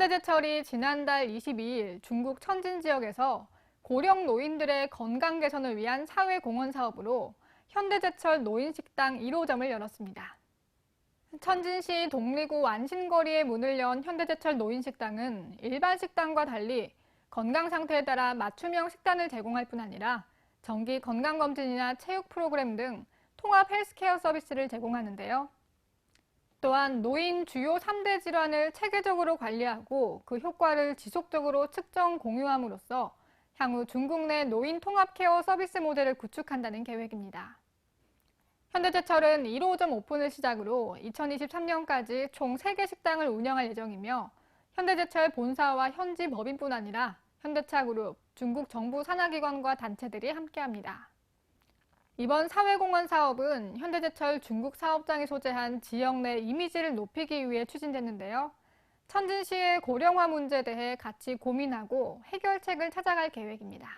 현대제철이 지난달 22일 중국 천진 지역에서 고령 노인들의 건강 개선을 위한 사회공헌 사업으로 현대제철 노인식당 1호점을 열었습니다. 천진시 동리구 완신거리에 문을 연 현대제철 노인식당은 일반 식당과 달리 건강 상태에 따라 맞춤형 식단을 제공할 뿐 아니라 정기 건강검진이나 체육 프로그램 등 통합 헬스케어 서비스를 제공하는데요. 또한 노인 주요 3대 질환을 체계적으로 관리하고 그 효과를 지속적으로 측정 공유함으로써 향후 중국 내 노인 통합 케어 서비스 모델을 구축한다는 계획입니다. 현대제철은 1호점 오픈을 시작으로 2023년까지 총 3개 식당을 운영할 예정이며 현대제철 본사와 현지 법인뿐 아니라 현대차 그룹, 중국 정부 산하기관과 단체들이 함께합니다. 이번 사회공헌 사업은 현대제철 중국 사업장이 소재한 지역 내 이미지를 높이기 위해 추진됐는데요. 천진시의 고령화 문제에 대해 같이 고민하고 해결책을 찾아갈 계획입니다.